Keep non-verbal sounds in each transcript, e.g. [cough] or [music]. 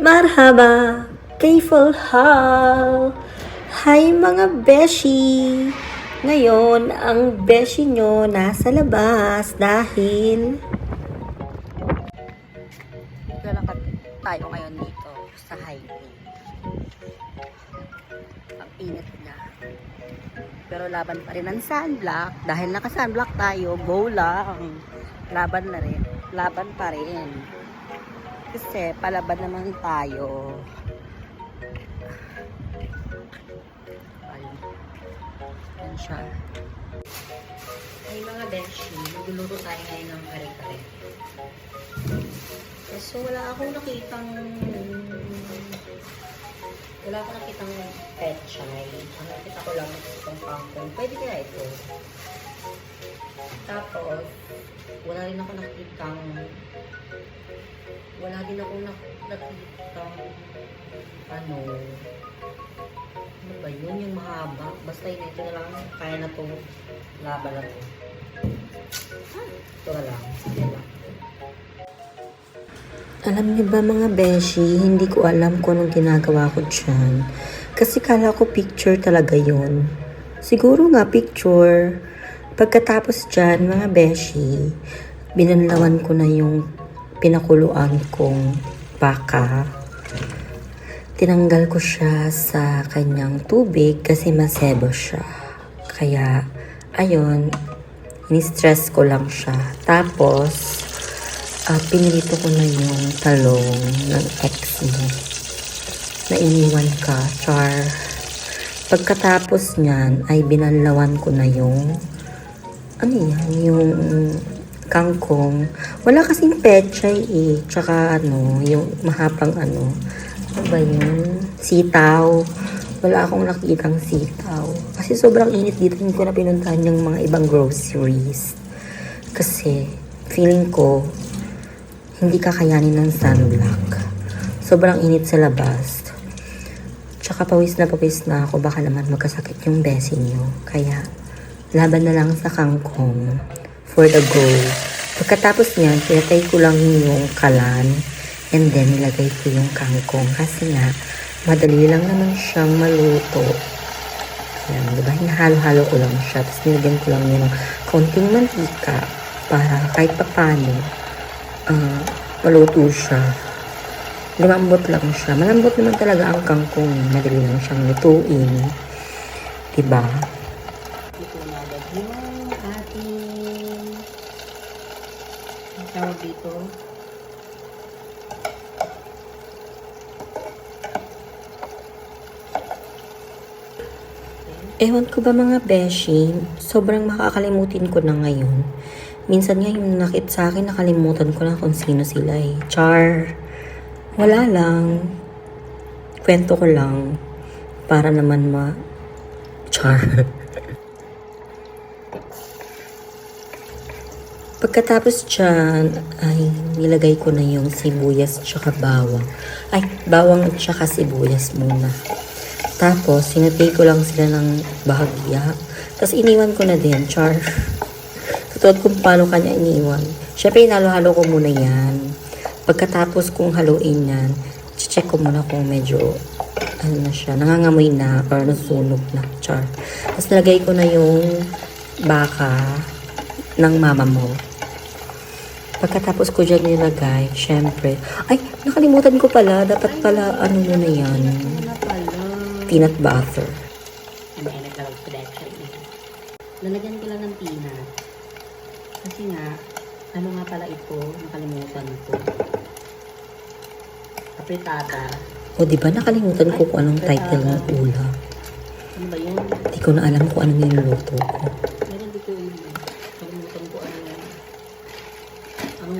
Marhaba, Playful Hall! Hi mga beshi! Ngayon, ang beshi nyo nasa labas dahil... Lalakad tayo ngayon dito sa highway. Ang init na. Pero laban pa rin ang sunblock. Dahil naka-sunblock tayo, go lang. Laban na rin. Laban pa rin. Kasi palaban naman tayo. Ayun. Yan siya. Ay mga beshi, nagluluto tayo ngayon ng kare-kare. So wala akong nakitang wala akong nakitang pechay. Ang nakita ko lang itong kangkong. Pwede kaya ito. Tapos, wala rin ako nakitang wala din ako nak- nakitang ano? Ano ba yun? Yung mahaba? Basta yun ito na lang. Kaya na to. Laba na to. Ito na lang. Lang. Alam niyo ba mga beshi, hindi ko alam kung anong ginagawa ko dyan. Kasi kala ko picture talaga yun. Siguro nga picture. Pagkatapos dyan, mga beshi, binanlawan ko na yung pinakuluan kong baka. Tinanggal ko siya sa kanyang tubig kasi masebo siya. Kaya, ayun, ini-stress ko lang siya. Tapos, ah pinilito ko na yung talong ng ex mo. Na iniwan ka, char. Pagkatapos niyan, ay binanlawan ko na yung, ano yan, yung kangkong. Wala kasing pechay eh. Tsaka ano, yung mahapang ano, ano ba yun? Sitaw. Wala akong nakitang sitaw. Kasi sobrang init dito, hindi ko na pinuntahan yung mga ibang groceries. Kasi, feeling ko, hindi kakayanin ng sunblock. Sobrang init sa labas. Tsaka pawis na pawis na ako, baka naman magkasakit yung besi nyo. Kaya, laban na lang sa kangkong for the go. Pagkatapos niyan, pinatay ko lang yung kalan and then nilagay ko yung kangkong kasi nga, madali lang naman siyang maluto. Ayan, di ba? Hinahalo-halo ko lang siya. Tapos nilagyan ko lang yun ng konting mantika para kahit papano ah, maluto siya. Lumambot lang siya. Malambot naman talaga ang kangkong. Madali lang siyang lutuin. Diba? Ang tawag dito. Ewan ko ba mga beshi, sobrang makakalimutin ko na ngayon. Minsan nga yung nakit sa akin, nakalimutan ko na kung sino sila eh. Char. Wala lang. Kwento ko lang. Para naman ma... Char. [laughs] Pagkatapos dyan, ay nilagay ko na yung sibuyas tsaka bawang. Ay, bawang tsaka sibuyas muna. Tapos, sinatay ko lang sila ng bahagya. Tapos, iniwan ko na din, char. [laughs] Tutod kung paano kanya iniwan. Siyempre, inalo-halo ko muna yan. Pagkatapos kong haluin yan, check ko muna kung medyo, ano na siya, nangangamoy na or nasunog na, char. Tapos, nalagay ko na yung baka ng mama mo. Pagkatapos ko dyan nilagay, syempre, ay, nakalimutan ko pala, dapat pala, ano muna yan, peanut butter. Ano yan, nagtawag ko dahil Lalagyan ko lang ng peanut. Kasi nga, ano nga pala ito, nakalimutan ko. Apritada. O, di ba nakalimutan ko kung anong title ng ulam. Ano ba yun? Di ko na alam kung anong niluluto ko. Meron dito yun. Kalimutan ko ano yan.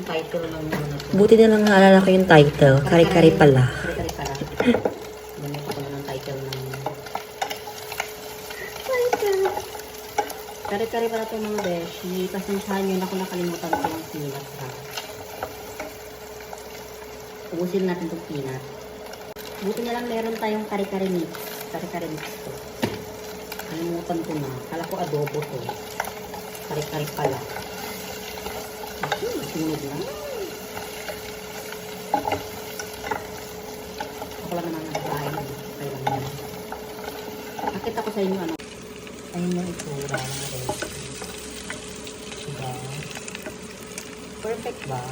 Title ng ano na to? Buti na lang naalala ko yung title. Kari-kari pala. Kare-kare pala. [laughs] Ko lang ang title ng... Kare-kare pala itong mga beshi. Pasensyahan nyo na kung nakalimutan ko yung peanut ha. Ubusin natin itong peanut. Buti na lang meron tayong kare-kare mix. Kare-kare mix to. Kalimutan ko na. Kala ko adobo to. Kare-kare pala sunog na. Ako lang naman nagkain. Kaya lang yan. Nakita ko sa inyo ano. Ayun yung itura ng recipe. Diba? Perfect ba?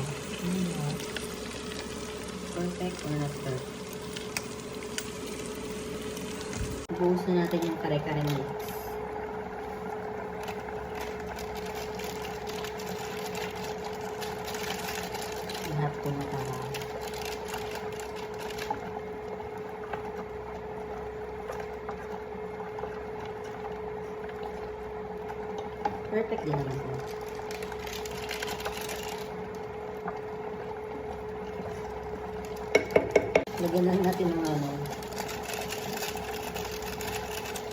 Mm. Perfect or not perfect? Buusin natin yung kare-kare mix. Perfect din naman po. Lagyan lang natin ng ano.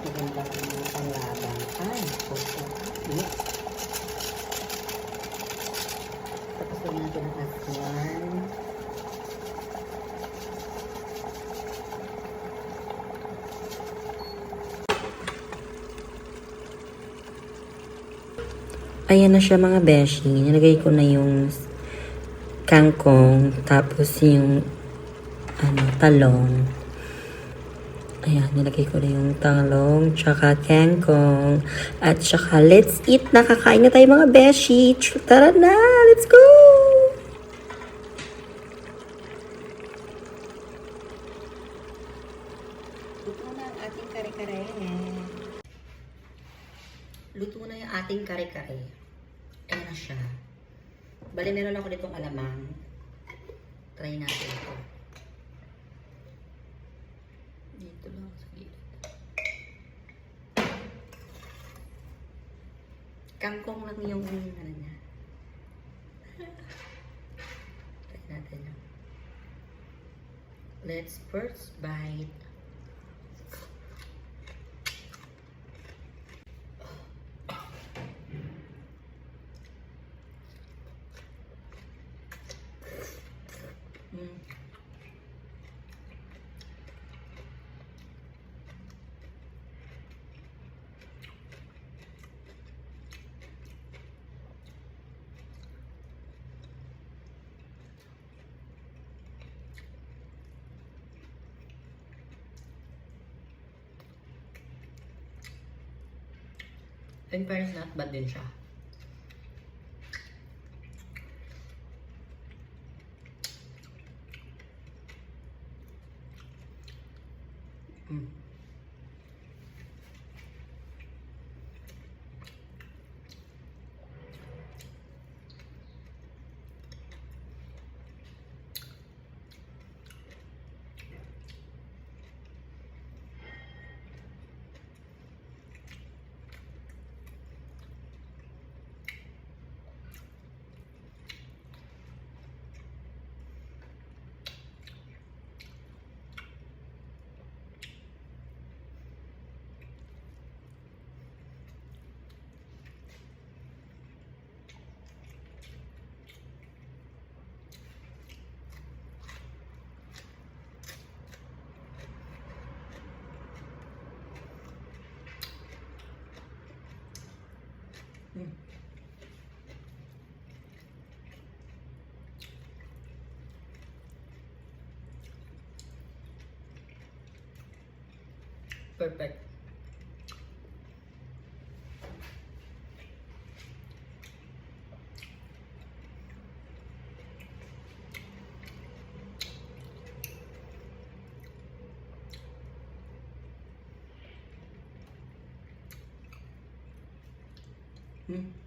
Maganda yung panlaban. Ay, puso. Yes. Tapos lagyan natin ng aswan. Ayan na siya mga beshi. Nilagay ko na yung kangkong, tapos yung ano, talong. Ayan, nilagay ko na yung talong, tsaka kangkong, at tsaka let's eat. Nakakain na tayo mga beshi. Tara na, let's go! Luto na yung ating kare-kare. Ayan na siya. Bali, meron ako ditong alamang. Try natin ito. Dito lang sa gilid. Kangkong lang yung ano niya. Try natin yun. Let's first bite. Mm. In fairness, not bad din siya. Mm. Mm. Perfect. Mm.